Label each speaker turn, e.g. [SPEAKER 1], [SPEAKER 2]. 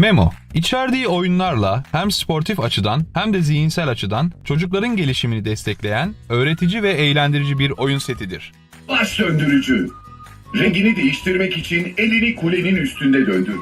[SPEAKER 1] Memo, içerdiği oyunlarla hem sportif açıdan hem de zihinsel açıdan çocukların gelişimini destekleyen, öğretici ve eğlendirici bir oyun setidir.
[SPEAKER 2] Baş döndürücü. Rengini değiştirmek için elini kulenin üstünde döndür.